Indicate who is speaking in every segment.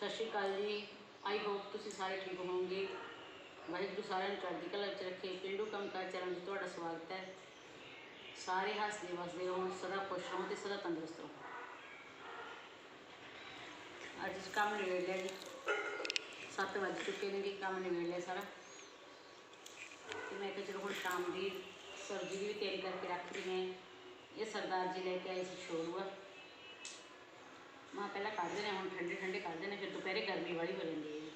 Speaker 1: ਸਤਿ ਸ਼੍ਰੀ ਅਕਾਲ ਜੀ। I hope ਤੁਸੀਂ ਸਾਰੇ ਠੀਕ ਹੋਵੋਗੇ। ਵਾਹਿਗੁਰੂ ਸਾਰਿਆਂ ਨੂੰ ਚੜ੍ਹਦੀ ਕਲਾ ਵਿੱਚ ਰੱਖੇ। ਪਿੰਡੂ ਕੰਮਕਾਰ ਚਰਨ 'ਚ ਤੁਹਾਡਾ ਸਵਾਗਤ ਹੈ। ਸਾਰੇ ਹੱਸਦੇ ਵਸਦੇ ਰਹੋ, ਸਦਾ ਖੁਸ਼ ਰਹੋ ਤੇ ਸਦਾ ਤੰਦਰੁਸਤ ਰਹੋ। ਅੱਜ ਅਸੀਂ ਕੰਮ ਨਿਬੇੜ ਲਿਆ ਜੀ। 7 ਵੱਜ ਚੁੱਕੇ ਨੇ ਜੀ ਕੰਮ ਨਿਬੇੜ ਲਿਆ ਸਾਰਾ। ਤੇ ਮੈਂ ਕਿਹਾ ਚਲੋ ਹੁਣ ਸ਼ਾਮ ਦੀ ਸਬਜ਼ੀ ਦੀ ਵੀ ਤਿਆਰੀ ਕਰਕੇ ਰੱਖ ਰਹੀ ਹਾਂ ਇਹ ਸਰਦਾਰ ਜੀ ਲੈ ਕੇ ਆਏ ਸੀ ਸ਼ੋਰੂਆ ਮਾਂ ਪਹਿਲਾਂ ਕੱਢਦੇ ਨੇ ਹੁਣ ਠੰਡੇ ਠੰਡੇ ਕੱਢਦੇ ਨੇ ਫਿਰ ਦੁਪਹਿਰੇ ਗਰਮੀ ਵਾਲੀ ਹੋ ਜਾਂਦੀ ਹੈ ਜੀ।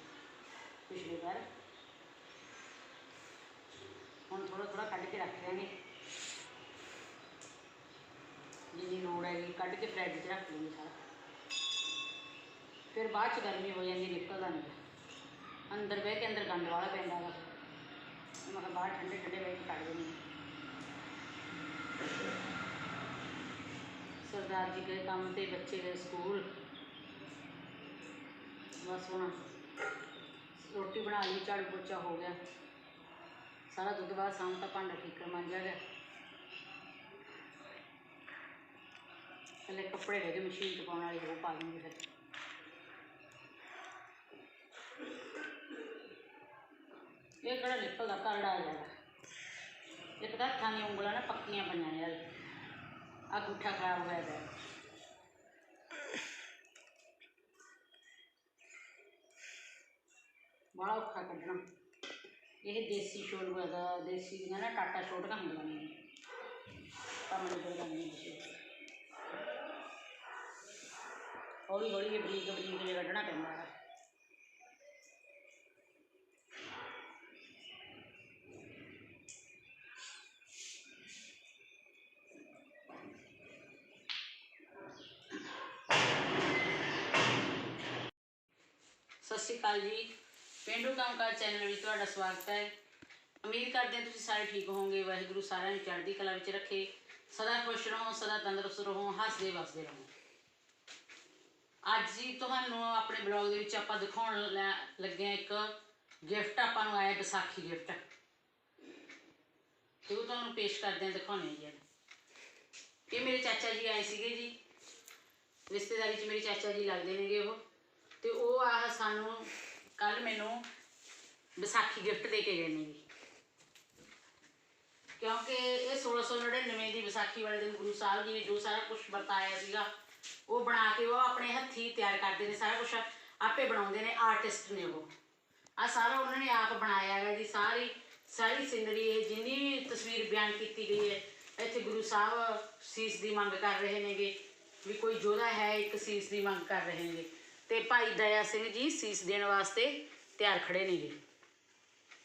Speaker 1: ਪਿਛਲੀ ਵਾਰ। ਹੁਣ ਥੋੜਾ ਥੋੜਾ ਕੱਢ ਕੇ ਰੱਖ ਲੈਣੇ ਜਿੰਨੀ ਲੋੜ ਹੈਗੀ ਕੱਢ ਕੇ ਫਰਿੱਜ 'ਚ ਰੱਖ ਲਵਾਂਗੇ ਸਾਰਾ। ਫਿਰ ਬਾਅਦ 'ਚ ਗਰਮੀ ਹੋ ਜਾਂਦੀ, ਨਿਕਲਦਾ ਨਹੀਂ ਅੰਦਰ ਬਹਿ ਕੇ ਅੰਦਰ ਗੰਦ ਵਾਲਾ ਪੈਂਦਾ ਵਾ। ਮੈਂ ਬਾਹਰ ਠੰਡੇ ਠੰਡੇ ਬਹਿ ਕੇ ਕੱਢ ਦਿੰਦੀ ਸਰਦਾਰ ਜੀ ਗਏ ਕੰਮ ਤੇ ਬੱਚੇ ਗਏ ਸਕੂਲ। ਬਸ ਹੁਣ ਰੋਟੀ ਬਣਾ ਲਈ, ਝਾੜੂ ਪੋਚਾ ਹੋ ਗਿਆ। ਸਾਰਾ ਦੁੱਧ ਬਾਅਦ ਸ਼ਾਮ ਤੱਕ ਭਾਂਡਾ ਠੀਕਰ ਮਾਂਜਿਆ ਗਿਆ ਪਹਿਲੇ ਕੱਪੜੇ ਰਹਿ ਗਏ ਮਸ਼ੀਨ 'ਚ ਪਾਉਣ ਵਾਲੇ ਉਹ ਪਾ ਲੂੰਗੀ ਫਿਰ। ਇਹ ਕਿਹੜਾ ਨਿਕਲਦਾ ਕਰੜਾ ਜ਼ਿਆਦਾ ਇੱਕ ਤਾਂ ਹੱਥਾਂ ਦੀਆਂ ਉਂਗਲਾਂ ਨਾ ਪੱਕੀਆਂ ਪਈਆਂ ਨੇ ਆ ਗੁੱਠਾ ਖਰਾਬ ਹੋਇਆ ਪਿਆ ਬੜਾ ਔਖਾ ਕੱਢਣਾ ਇਹ ਦੇਸੀ ਸ਼ੋਲ ਦਾ ਦੇਸੀ ਦੀਆਂ ਨਾ ਟਾਟਾ ਛੋਟੀਆਂ ਹੁੰਦੀਆਂ ਨੇ ਕੰਮ ਦੇ ਕੋਲ ਨਹੀਂ ਹੌਲੀ ਹੌਲੀ ਇਹ ਬਰੀਕ ਬਰੀਕ ਜਿਹਾ ਕੱਢਣਾ ਪੈਂਦਾ ਹੈ ਸਤਿ ਸ਼੍ਰੀ ਅਕਾਲ ਜੀ। ਪਿੰਡੂ ਕੰਮਕਾਰ ਚੈਨਲ ਵਿੱਚ ਤੁਹਾਡਾ ਸਵਾਗਤ ਹੈ। ਉਮੀਦ ਕਰਦੇ ਹਾਂ ਤੁਸੀਂ ਸਾਰੇ ਠੀਕ ਹੋਵੋਗੇ। ਵਾਹਿਗੁਰੂ ਸਾਰਿਆਂ ਨੂੰ ਚੜ੍ਹਦੀ ਕਲਾ ਵਿੱਚ ਰੱਖੇ। ਸਦਾ ਖੁਸ਼ ਰਹੋ, ਸਦਾ ਤੰਦਰੁਸਤ ਰਹੋ, ਹੱਸਦੇ ਵਸਦੇ ਰਹੋ। ਅੱਜ ਜੀ ਤੁਹਾਨੂੰ ਆਪਣੇ ਬਲੌਗ ਦੇ ਵਿੱਚ ਆਪਾਂ ਦਿਖਾਉਣ ਲੈ- ਲੱਗੇ ਹਾਂ ਇੱਕ ਗਿਫਟ। ਆਪਾਂ ਨੂੰ ਆਇਆ ਵਿਸਾਖੀ ਗਿਫਟ। ਤੇ ਉਹ ਤੁਹਾਨੂੰ ਪੇਸ਼ ਕਰਦੇ ਹਾਂ ਦਿਖਾਉਣੇ ਹਾਂ ਜੀ ਇਹ ਮੇਰੇ ਚਾਚਾ ਜੀ ਆਏ ਸੀਗੇ ਜੀ। ਰਿਸ਼ਤੇਦਾਰੀ 'ਚ ਮੇਰੇ ਚਾਚਾ ਜੀ ਲੱਗਦੇ ਨੇਗੇ ਉਹ। ਤੇ ਉਹ ਆਹ ਸਾਨੂੰ ਕੱਲ ਮੈਨੂੰ ਵਿਸਾਖੀ ਗਿਫਟ ਦੇ ਕੇ ਗਏ ਨੇ ਜੀ। ਕਿਉਂਕਿ ਇਹ 1699 ਦੀ ਵਿਸਾਖੀ ਵਾਲੇ ਦਿਨ ਗੁਰੂ ਸਾਹਿਬ ਜੀ ਨੇ ਜੋ ਸਾਰਾ ਕੁਝ ਵਰਤਾਇਆ ਸੀਗਾ, ਉਹ ਬਣਾ ਕੇ ਉਹ ਆਪਣੇ ਹੱਥੀਂ ਤਿਆਰ ਕਰਦੇ ਨੇ, ਸਾਰਾ ਕੁਝ ਆਪੇ ਬਣਾਉਂਦੇ ਨੇ ਆਰਟਿਸਟ ਨੇ ਉਹ। ਆ ਸਾਰਾ ਉਹਨਾਂ ਨੇ ਆਪ ਬਣਾਇਆ ਹੈ ਜੀ, ਸਾਰੀ ਸਾਰੀ ਸਿਨਰੀ ਇਹ ਜਿੰਨੀ ਵੀ ਤਸਵੀਰ ਬਿਆਨ ਕੀਤੀ ਗਈ ਹੈ, ਇੱਥੇ ਗੁਰੂ ਸਾਹਿਬ ਸੀਸ ਦੀ ਮੰਗ ਕਰ ਰਹੇ ਨੇਗੇ, ਵੀ ਕੋਈ ਯੋਧਾ ਹੈ ਇੱਕ ਸੀਸ ਦੀ ਮੰਗ ਕਰ ਰਹੇ ਨੇਗੇ। ਤੇ ਭਾਈ ਦਇਆ ਸਿੰਘ ਜੀ ਸੀਸ ਦੇਣ ਵਾਸਤੇ ਤਿਆਰ ਖੜੇ ਨੇਗੇ।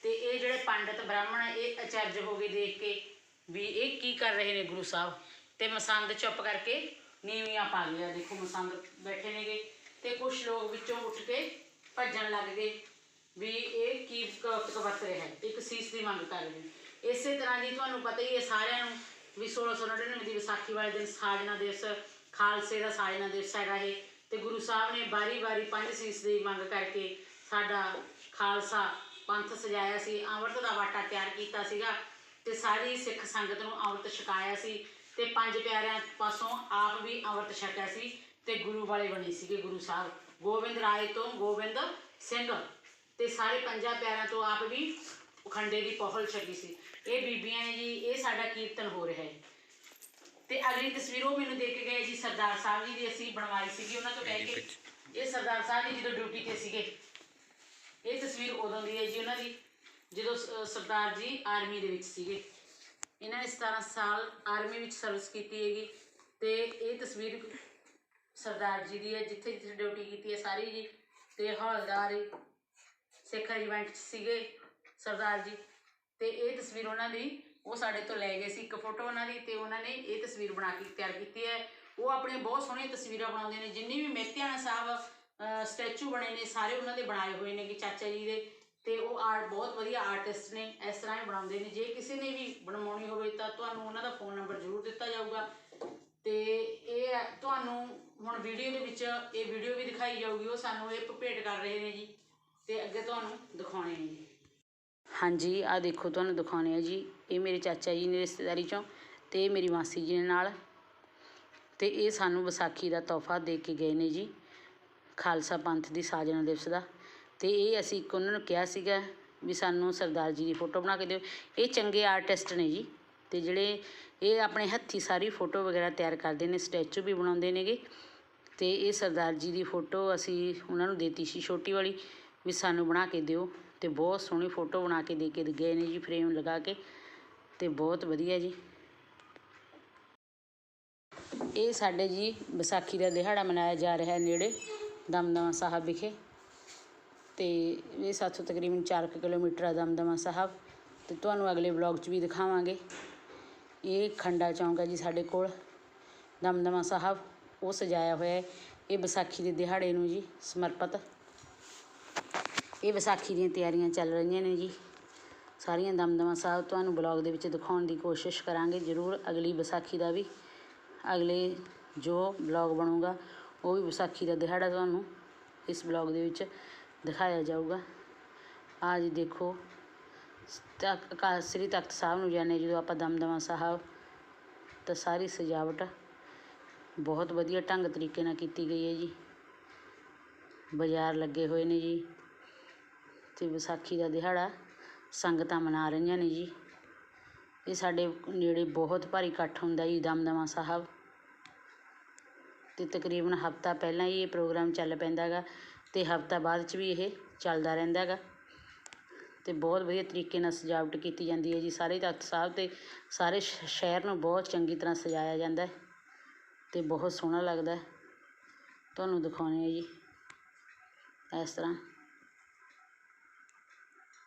Speaker 1: ਤੇ ਇਹ ਜਿਹੜੇ ਪੰਡਤ ਬ੍ਰਾਹਮਣ ਇਹ ਅਚਰਜ ਹੋ ਗਏ ਦੇਖ ਕੇ ਵੀ ਇਹ ਕੀ ਕਰ ਰਹੇ ਨੇ ਗੁਰੂ ਸਾਹਿਬ? ਤੇ ਮਸੰਦ ਚੁੱਪ ਕਰਕੇ ਨੀਵੀਆਂ ਪਾ ਲਿਆ ਦੇਖੋ ਮਸੰਦ ਬੈਠੇ ਨੇਗੇ ਤੇ ਕੁਝ ਲੋਕ ਵਿੱਚੋਂ ਉੱਠ ਕੇ ਭੱਜਣ ਲੱਗ ਗਏ ਵੀ ਇਹ ਕੀ ਕ- ਰਿਹਾ ਹੈ? ਇੱਕ ਸੀਸ ਦੀ ਮੰਗ ਕਰ ਰਹੇ ਇਸੇ ਤਰ੍ਹਾਂ ਜੀ ਤੁਹਾਨੂੰ ਪਤਾ ਹੀ ਹੈ ਸਾਰਿਆਂ ਨੂੰ ਵੀ 1699 ਦੀ ਵਿਸਾਖੀ ਵਾਲੇ ਦਿਨ ਸਾਜਨਾ ਦਿਵਸ, ਖਾਲਸੇ ਦਾ ਸਾਜਨਾ ਦਿਵਸ ਹੈਗਾ ਇਹ। ਤੇ ਗੁਰੂ ਸਾਹਿਬ ਨੇ ਬਾਰੀ-ਬਾਰੀ ਪੰਜ ਸੀਸ ਦੀ ਮੰਗ ਕਰਕੇ ਸਾਡਾ ਖਾਲਸਾ ਪੰਥ ਸਜਾਇਆ ਸੀ, ਅੰਮ੍ਰਿਤ ਦਾ ਵਾਟਾ ਤਿਆਰ ਕੀਤਾ ਸੀਗਾ ਤੇ ਸਾਰੀ ਸਿੱਖ ਸੰਗਤ ਨੂੰ ਅੰਮ੍ਰਿਤ ਛਕਾਇਆ ਸੀ ਤੇ ਪੰਜ ਪਿਆਰਿਆਂ ਪਾਸੋਂ ਆਪ ਵੀ ਅੰਮ੍ਰਿਤ ਛਕਿਆ ਸੀ ਤੇ ਗੁਰੂ ਵਾਲੇ ਬਣੇ ਸੀਗੇ ਗੁਰੂ ਸਾਹਿਬ। ਗੋਬਿੰਦ ਰਾਏ ਤੋਂ ਗੋਬਿੰਦ ਸਿੰਘ ਤੇ ਸਾਰੇ ਪੰਜਾਂ ਪਿਆਰਿਆਂ ਤੋਂ ਆਪ ਵੀ ਖੰਡੇ ਦੀ ਪੋਹਲ ਛਕੀ ਸੀ। ਇਹ ਬੀਬੀਆਂ ਨੇ ਜੀ, ਇਹ ਸਾਡਾ ਕੀਰਤਨ ਹੋ ਰਿਹਾ ਹੈ। ਤੇ ਅਗਲੀ ਤਸਵੀਰ ਉਹ ਮੈਨੂੰ ਦੇ ਕੇ ਗਏ ਜੀ ਸਰਦਾਰ ਸਾਹਿਬ ਜੀ ਦੀ ਅਸੀਂ ਬਣਵਾਈ ਸੀਗੀ ਉਹਨਾਂ ਤੋਂ ਕਹਿ ਕੇ ਇਹ ਸਰਦਾਰ ਸਾਹਿਬ ਜੀ ਜਦੋਂ ਡਿਊਟੀ ਤੇ ਸੀਗੇ। ਇਹ ਤਸਵੀਰ ਉਦੋਂ ਦੀ ਹੈ ਜੀ ਉਹਨਾਂ ਦੀ ਜਦੋਂ ਸਰਦਾਰ ਜੀ ਆਰਮੀ ਦੇ ਵਿੱਚ ਸੀਗੇ। ਇਹਨਾਂ ਨੇ 17 ਸਾਲ ਆਰਮੀ ਵਿੱਚ ਸਰਵਿਸ ਕੀਤੀ ਹੈਗੀ ਤੇ ਇਹ ਤਸਵੀਰ ਸਰਦਾਰ ਜੀ ਦੀ ਹੈ ਜਿੱਥੇ ਜਿੱਥੇ ਡਿਊਟੀ ਕੀਤੀ ਹੈ ਸਾਰੀ ਜੀ। ਤੇ ਹੌਲਦਾਰ ਸਿੱਖ ਰੈਜੀਮੈਂਟ ਸੀਗੇ ਸਰਦਾਰ ਜੀ। ਤੇ ਇਹ ਤਸਵੀਰ ਉਹਨਾਂ ਦੀ ਉਹ ਸਾਡੇ ਤੋਂ ਲੈ ਗਏ ਸੀ ਇੱਕ ਫੋਟੋ ਉਹਨਾਂ ਦੀ ਤੇ ਉਹਨਾਂ ਨੇ ਇਹ ਤਸਵੀਰ ਬਣਾ ਕੇ ਤਿਆਰ ਕੀਤੀ ਹੈ। ਉਹ ਆਪਣੀਆਂ ਬਹੁਤ ਸੋਹਣੀਆਂ ਤਸਵੀਰਾਂ ਬਣਾਉਂਦੇ ਨੇ, ਜਿੰਨੀ ਵੀ ਮਹਿਤਿਆਣਾ ਸਾਹਿਬ ਸਟੈਚੂ ਬਣੇ ਨੇ, ਸਾਰੇ ਉਹਨਾਂ ਦੇ ਬਣਾਏ ਹੋਏ ਨੇ ਕਿ ਚਾਚਾ ਜੀ ਦੇ। ਤੇ ਉਹ ਆਰਟ ਬਹੁਤ ਵਧੀਆ ਆਰਟਿਸਟ ਨੇ, ਇਸ ਤਰ੍ਹਾਂ ਹੀ ਬਣਾਉਂਦੇ ਨੇ। ਜੇ ਕਿਸੇ ਨੇ ਵੀ ਬਣਵਾਉਣੀ ਹੋਵੇ ਤਾਂ ਤੁਹਾਨੂੰ ਉਹਨਾਂ ਦਾ ਫੋਨ ਨੰਬਰ ਜ਼ਰੂਰ ਦਿੱਤਾ ਜਾਊਗਾ। ਤੇ ਇਹ ਤੁਹਾਨੂੰ ਹੁਣ ਵੀਡੀਓ ਦੇ ਵਿੱਚ ਇਹ ਵੀਡੀਓ ਵੀ ਦਿਖਾਈ ਜਾਊਗੀ, ਉਹ ਸਾਨੂੰ ਇਹ ਭੇਟ ਕਰ ਰਹੇ ਨੇ ਜੀ। ਤੇ ਅੱਗੇ ਤੁਹਾਨੂੰ ਦਿਖਾਉਣੇ ਨੇ ਜੀ। ਹਾਂਜੀ ਆ ਦੇਖੋ, ਤੁਹਾਨੂੰ ਦਿਖਾਉਣੇ ਆ ਜੀ। ਇਹ ਮੇਰੇ ਚਾਚਾ ਜੀ ਨੇ ਰਿਸ਼ਤੇਦਾਰੀ ਚੋਂ ਤੇ ਇਹ ਮੇਰੀ ਮਾਸੀ ਜੀ ਨੇ ਨਾਲ ਤੇ ਇਹ ਸਾਨੂੰ ਵਿਸਾਖੀ ਦਾ ਤੋਹਫਾ ਦੇ ਕੇ ਗਏ ਨੇ ਜੀ, ਖਾਲਸਾ ਪੰਥ ਦੀ ਸਾਜਨਾ ਦਿਵਸ ਦਾ। ਤੇ ਇਹ ਅਸੀਂ ਇੱਕ ਉਹਨਾਂ ਨੂੰ ਕਿਹਾ ਸੀਗਾ ਵੀ ਸਾਨੂੰ ਸਰਦਾਰ ਜੀ ਦੀ ਫੋਟੋ ਬਣਾ ਕੇ ਦਿਓ। ਇਹ ਚੰਗੇ ਆਰਟਿਸਟ ਨੇ ਜੀ ਤੇ ਜਿਹੜੇ ਇਹ ਆਪਣੇ ਹੱਥੀ ਸਾਰੀ ਫੋਟੋ ਵਗੈਰਾ ਤਿਆਰ ਕਰਦੇ ਨੇ, ਸਟੈਚੂ ਵੀ ਬਣਾਉਂਦੇ ਨੇਗੇ। ਤੇ ਇਹ ਸਰਦਾਰ ਜੀ ਦੀ ਫੋਟੋ ਅਸੀਂ ਉਹਨਾਂ ਨੂੰ ਦੇਤੀ ਸੀ ਛੋਟੀ ਵਾਲੀ ਵੀ ਸਾਨੂੰ ਬਣਾ ਕੇ ਦਿਓ ਤੇ ਬਹੁਤ ਸੋਹਣੀ ਫੋਟੋ ਬਣਾ ਕੇ ਦੇ ਕੇ ਗਏ ਨੇ ਜੀ, ਫਰੇਮ ਲਗਾ ਕੇ। ਤੇ ਬਹੁਤ ਵਧੀਆ ਜੀ। ਇਹ ਸਾਡੇ ਜੀ ਵਿਸਾਖੀ ਦਾ ਦਿਹਾੜਾ ਮਨਾਇਆ ਜਾ ਰਿਹਾ ਹੈ ਨੇੜੇ ਦਮਦਮਾ ਸਾਹਿਬ ਵਿਖੇ। ਤੇ ਇਹ ਸਾਥੋਂ ਤਕਰੀਬਨ 4 ਕੁ ਕਿਲੋਮੀਟਰ ਆ ਦਮਦਮਾ ਸਾਹਿਬ। ਤੇ ਤੁਹਾਨੂੰ ਅਗਲੇ ਵਲੌਗ 'ਚ ਵੀ ਦਿਖਾਵਾਂਗੇ। ਇਹ ਖੰਡਾ ਚੌਂਕ ਹੈ ਜੀ ਸਾਡੇ ਕੋਲ। ਦਮਦਮਾ ਸਾਹਿਬ, ਉਹ ਸਜਾਇਆ ਹੋਇਆ ਹੈ। ਇਹ ਵਿਸਾਖੀ ਦੇ ਦਿਹਾੜੇ ਨੂੰ ਜੀ ਸਮਰਪਿਤ। ਇਹ ਵਿਸਾਖੀ ਦੀਆਂ ਤਿਆਰੀਆਂ ਚੱਲ ਰਹੀਆਂ ਨੇ ਜੀ। ਸਾਰੀਆਂ ਦਮਦਮਾ ਸਾਹਿਬ ਤੁਹਾਨੂੰ ਬਲੌਗ ਦੇ ਵਿੱਚ ਦਿਖਾਉਣ ਦੀ ਕੋਸ਼ਿਸ਼ ਕਰਾਂਗੇ। ਜ਼ਰੂਰ ਅਗਲੀ ਵਿਸਾਖੀ ਦਾ ਵੀ, ਅਗਲੇ ਜੋ ਬਲੌਗ ਬਣੂਗਾ, ਉਹ ਵੀ ਵਿਸਾਖੀ ਦਾ ਦਿਹਾੜਾ ਤੁਹਾਨੂੰ ਇਸ ਬਲੌਗ ਦੇ ਵਿੱਚ ਦਿਖਾਇਆ ਜਾਊਗਾ। ਆਹ ਜੀ ਦੇਖੋ ਤੱਕ ਸ੍ਰੀ ਤਖਤ ਸਾਹਿਬ ਨੂੰ ਜਾਂਦੇ ਜਦੋਂ ਆਪਾਂ ਦਮਦਮਾ ਸਾਹਿਬ ਤਾਂ ਸਾਰੀ ਸਜਾਵਟ ਬਹੁਤ ਵਧੀਆ ਢੰਗ ਤਰੀਕੇ ਨਾਲ ਕੀਤੀ ਗਈ ਹੈ ਜੀ। ਬਾਜ਼ਾਰ ਲੱਗੇ ਹੋਏ ਨੇ ਜੀ ਤੇ ਵਿਸਾਖੀ ਦਾ ਦਿਹਾੜਾ ਸੰਗਤਾਂ ਮਨਾ ਰਹੀਆਂ ਨੇ ਜੀ। ਇਹ ਸਾਡੇ ਨੇੜੇ ਬਹੁਤ ਭਾਰੀ ਇਕੱਠ ਹੁੰਦਾ ਜੀ ਦਮਦਮਾ ਸਾਹਿਬ। ਅਤੇ ਤਕਰੀਬਨ ਹਫਤਾ ਪਹਿਲਾਂ ਹੀ ਇਹ ਪ੍ਰੋਗਰਾਮ ਚੱਲ ਪੈਂਦਾ ਗਾ ਅਤੇ ਹਫਤਾ ਬਾਅਦ ਚ ਵੀ ਇਹ ਚੱਲਦਾ ਰਹਿੰਦਾ ਗਾ। ਅਤੇ ਬਹੁਤ ਵਧੀਆ ਤਰੀਕੇ ਨਾਲ ਸਜਾਵਟ ਕੀਤੀ ਜਾਂਦੀ ਹੈ ਜੀ। ਸਾਰੇ ਤਖਤ ਸਾਹਿਬ ਅਤੇ ਸਾਰੇ ਸ਼- ਸ਼ਹਿਰ ਨੂੰ ਬਹੁਤ ਚੰਗੀ ਤਰ੍ਹਾਂ ਸਜਾਇਆ ਜਾਂਦਾ ਹੈ ਤੇ ਬਹੁਤ ਸੋਹਣਾ ਲੱਗਦਾ ਤੁਹਾਨੂੰ ਦਿਖਾਉਂਦੇ ਹਾਂ ਜੀ। ਇਸ ਤਰ੍ਹਾਂ